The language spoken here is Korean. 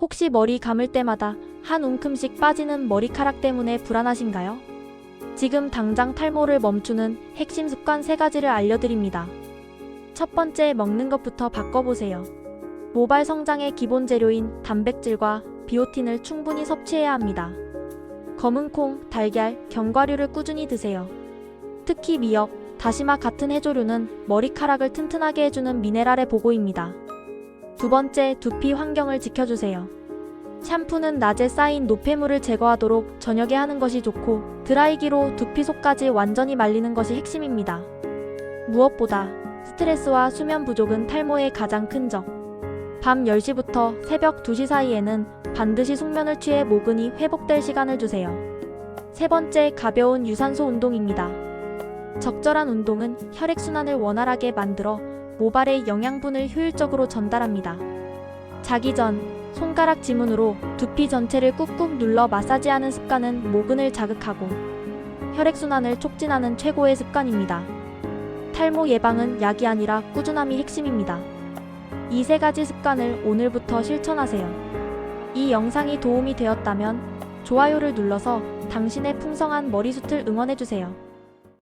혹시 머리 감을 때마다 한 움큼씩 빠지는 머리카락 때문에 불안하신가요? 지금 당장 탈모를 멈추는 핵심 습관 세 가지를 알려드립니다. 첫 번째, 먹는 것부터 바꿔보세요. 모발 성장의 기본 재료인 단백질과 비오틴을 충분히 섭취해야 합니다. 검은 콩, 달걀, 견과류를 꾸준히 드세요. 특히 미역, 다시마 같은 해조류는 머리카락을 튼튼하게 해주는 미네랄의 보고입니다. 두 번째, 두피 환경을 지켜주세요. 샴푸는 낮에 쌓인 노폐물을 제거하도록 저녁에 하는 것이 좋고 드라이기로 두피 속까지 완전히 말리는 것이 핵심입니다. 무엇보다 스트레스와 수면 부족은 탈모의 가장 큰 적. 밤 10시부터 새벽 2시 사이에는 반드시 숙면을 취해 모근이 회복될 시간을 주세요. 세 번째, 가벼운 유산소 운동입니다. 적절한 운동은 혈액순환을 원활하게 만들어 모발의 영양분을 효율적으로 전달합니다. 자기 전 손가락 지문으로 두피 전체를 꾹꾹 눌러 마사지하는 습관은 모근을 자극하고 혈액순환을 촉진하는 최고의 습관입니다. 탈모 예방은 약이 아니라 꾸준함이 핵심입니다. 이 세 가지 습관을 오늘부터 실천하세요. 이 영상이 도움이 되었다면 좋아요를 눌러서 당신의 풍성한 머리숱을 응원해주세요.